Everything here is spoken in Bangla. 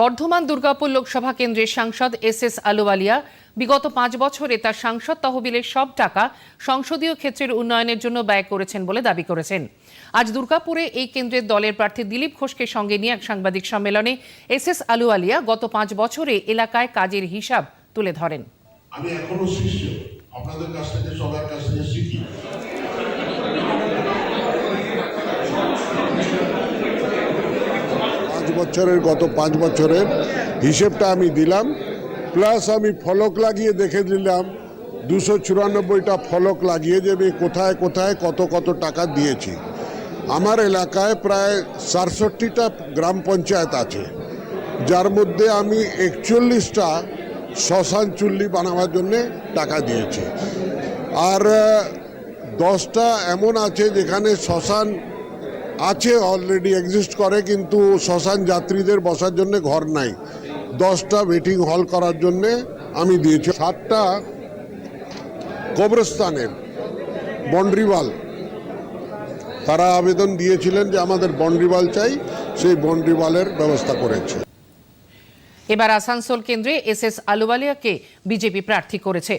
বর্ধমান দুর্গাপুর লোকসভা কেন্দ্রের সাংসদ এস এস আলুওয়ালিয়া বিগত পাঁচ বছরে তার সাংসদ তহবিলের সব টাকা সংসদীয় ক্ষেত্রের উন্নয়নের জন্য ব্যয় করেছেন বলে দাবি করেছেন। আজ দুর্গাপুরে এই কেন্দ্রের দলের প্রার্থী দিলীপ ঘোষকে সঙ্গে নিয়ে এক সাংবাদিক সম্মেলনে এস এস আলুওয়ালিয়া গত পাঁচ বছরে এলাকায় কাজের হিসাব তুলে ধরেন। আমি এখনও শিষ্য। আপনাদের কাছ থেকে সবার কাছ থেকে শিখি। পাঁচ বছরের, গত পাঁচ বছরের হিসেবটা আমি দিলাম। প্লাস আমি ফলক লাগিয়ে দেখে দিলাম দুশো চুরানব্বইটা ফলক লাগিয়ে আমি কোথায় কোথায়, কত কত টাকা দিয়েছি। আমার এলাকায় প্রায় সাতষট্টিটা গ্রাম পঞ্চায়েত আছে, যার মধ্যে আমি একচল্লিশটা শ্মশান চুল্লি বানাবার জন্যে টাকা দিয়েছি। আর দশটা এমন আছে যেখানে শ্মশান আছে অলরেডি এক্সিস্ট করে, কিন্তু শ্মশান যাত্রীদের বসার জন্য ঘর নাই। দশটা ওয়েটিং হল করার জন্যে আমি দিয়েছি। সাতটা কবরস্থানের বন্ডরিওয়াল তারা আবেদন দিয়েছিলেন যে আমাদের বন্ডরিওয়াল চাই, সেই বন্ডরিওয়ালের ব্যবস্থা করেছে। এবার আসানসোল কেন্দ্রে এস এস আলুওয়ালিয়াকে বিজেপি প্রার্থী করেছে।